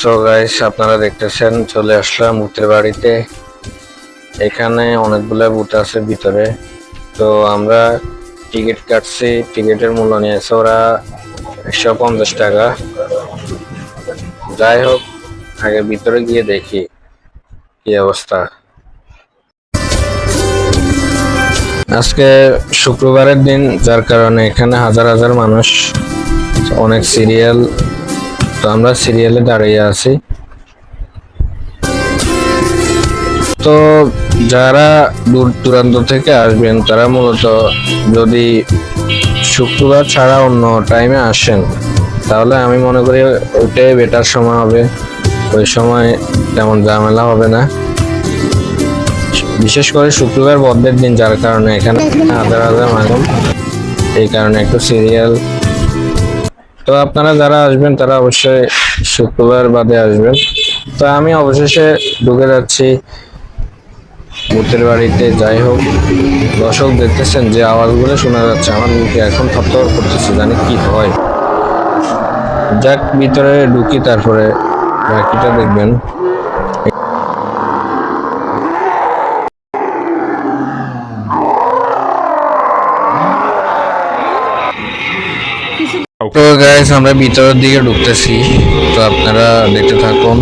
So guys আপনারা দেখতেছেন, চলে আসলাম ভূতের বাড়িতে। এখানে অনেকগুলা ভূত আছে ভিতরে। তো আমরা টিকিট কাটছি, টিকিটের মূল্য নিয়েছে ওরা একশো পঞ্চাশ টাকা। যাই হোক, আগে ভিতরে গিয়ে দেখি কি অবস্থা। আজকে শুক্রবারের দিন, যার কারণে এখানে হাজার হাজার মানুষ, অনেক সিরিয়াল তো আমরা সিরিয়ালে দাঁড়িয়ে আছি। তো যারা দূর দূরান্ত থেকে আসবেন, তারা মূলত যদি শুক্রবার ছাড়া অন্য টাইমে আসেন, তাহলে আমি মনে করি ওইটাই বেটার সময় হবে। ওই সময় তেমন ঝামেলা হবে না। বিশেষ করে শুক্রবার বদ্ধের দিন, যার কারণে এখানে হাজার হাজার মানুষ, এই কারণে একটু সিরিয়াল তো আপনারা যারা আসবেন, তারা অবশ্যই শুক্রবার বাদে আসবেন। তো আমি অবশেষে ঢুকে যাচ্ছি ভূতের বাড়িতে। যাই হোক, দর্শক দেখতেছেন যে আওয়াজগুলো শোনা যাচ্ছে। আমার মুখে এখন থরথর করতেছে, জানি কি হয়। যাক, ভিতরে ঢুকি, তারপরে বাকিটা দেখবেন। তো গাইস আমরা ভিতরের দিকে ঢুকতেছি। তো আপনারা দেখতে থাকুন।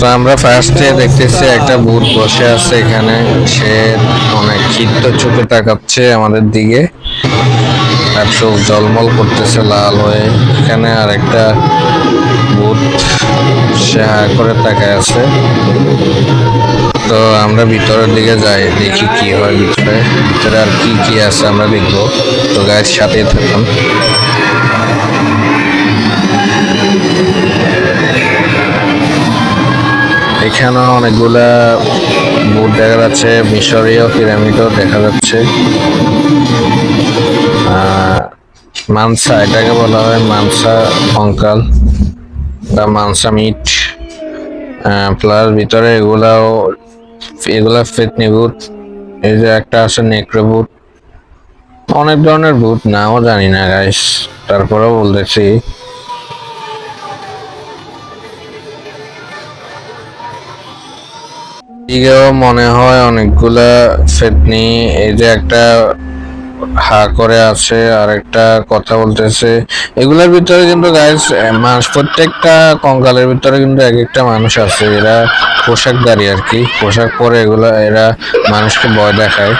তো আমরা ফার্স্টে দেখতেছি একটা ভূত বসে আছে এখানে। সে অনেক ক্ষিপ্ত চোখে তাকাচ্ছে আমাদের দিকে। আর চোখ জলমল করতেছে লাল হয়ে। এখানে আর একটা বুট সে হা করে তাকায় আছে। তো আমরা ভিতরের দিকে যাই, দেখি কি হয় ভিতরে। ভিতরে আর কি কি আছে আমরা দেখব। তো গায়ের সাথেই থাকুন। এখানে অনেকগুলা বুট দেখা যাচ্ছে, মিশরীয় পিরামিডও দেখা যাচ্ছে। মানসা, এটাকে বলা হয় মানসা কঙ্কাল বা মানসা মিট। প্লাস ভিতরে এগুলাও, এগুলা ফেতনি বুট এই যে একটা আছে নেকড়ে বুট অনেক ধরনের বুট নাও জানি না গাইস তারপরেও বলতেছি। দিকেও মনে হয় অনেকগুলা ফেতনি এই যে একটা হা করে আছে আর একটা কথা বলতেছে। এগুলোর ভিতরে কিন্তু গাইস মানুষ, প্রত্যেকটা কঙ্কালের ভিতরে কিন্তু এক একটা মানুষ আছে। এরা পোশাক পোশাকদারি আর কি। পোশাক পরে এগুলা, এরা মানুষকে ভয় দেখায়।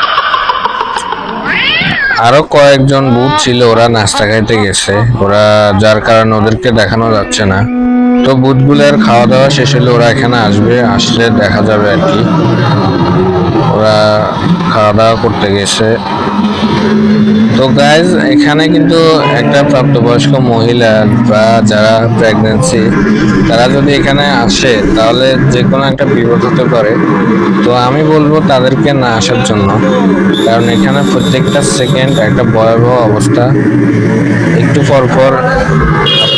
আরও কয়েকজন বুথ ছিল, ওরা নাস্তা খাইতে গেছে। ওরা, যার কারণে ওদেরকে দেখানো যাচ্ছে না। তো বুথগুলোর খাওয়া দাওয়া শেষ হলে ওরা এখানে আসবে, আসলে দেখা যাবে আর কি। ওরা খাওয়া দাওয়া করতে গেছে। তো গাইজ এখানে কিন্তু একটা প্রাপ্তবয়স্ক মহিলা বা যারা প্রেগনেন্সি তারা যদি এখানে আসে, তাহলে যে কোনো একটা বিপদ হতে পারে। তো আমি বলব তাদেরকে না আসার জন্য, কারণ এখানে প্রত্যেকটা সেকেন্ড একটা ভয়াবহ অবস্থা। একটু পর পর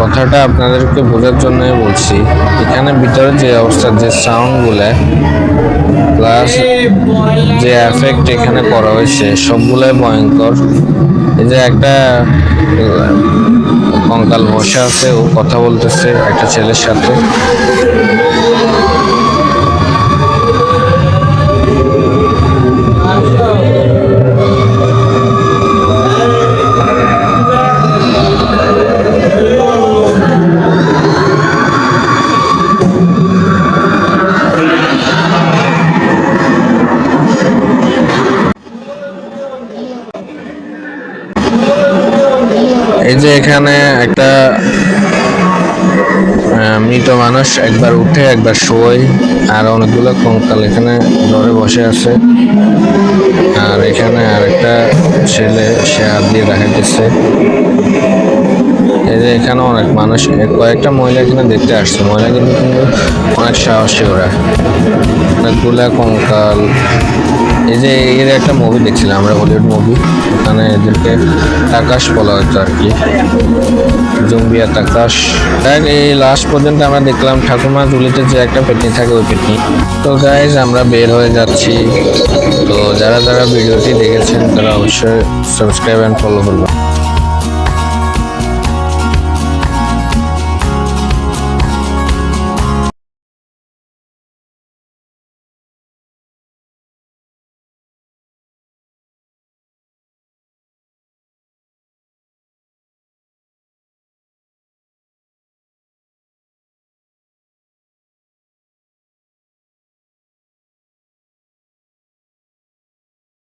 কথাটা আপনাদেরকে বোঝার জন্য বলছি, এখানে ভিতরে যে অবস্থা যে সাউন্ডগুলো প্লাস যে এফেক্ট এখানে করা হয়েছে সবগুলোই ভয়ঙ্কর। এই যে একটা কঙ্কাল বসে আছে, ও কথা বলতেছে একটা ছেলের সাথে। এখানে একটা মৃত মানুষ একবার উঠে, একবার শোয়, আর অনেকগুলো কঙ্কাল এখানে ধরে বসে আছে। আর এখানে আর একটা ছেলে, সে হাত দিয়ে দেখাইতেছে। এই যে এখানে অনেক মানুষ কয়েকটা মহিলা এখানে দেখতে আসছে। মহিলা কিন্তু অনেক সাহসী ওরা। অনেকগুলা কঙ্কাল এই যে এর একটা মুভি দেখছিলাম, আমরা হলিউড মুভি ওখানে এদেরকে আকাশ বলা হতো আর কি। জম্বিয়া তাকাশ দেখ এই লাস্ট পর্যন্ত আমরা দেখলাম ঠাকুমা ঝুলিতে যে একটা পেটনি থাকে ওই পেটনি। তো গাইজ আমরা বের হয়ে যাচ্ছি। তো যারা যারা ভিডিওটি দেখেছেন, তারা অবশ্যই সাবস্ক্রাইব অ্যান্ড ফলো করবেন।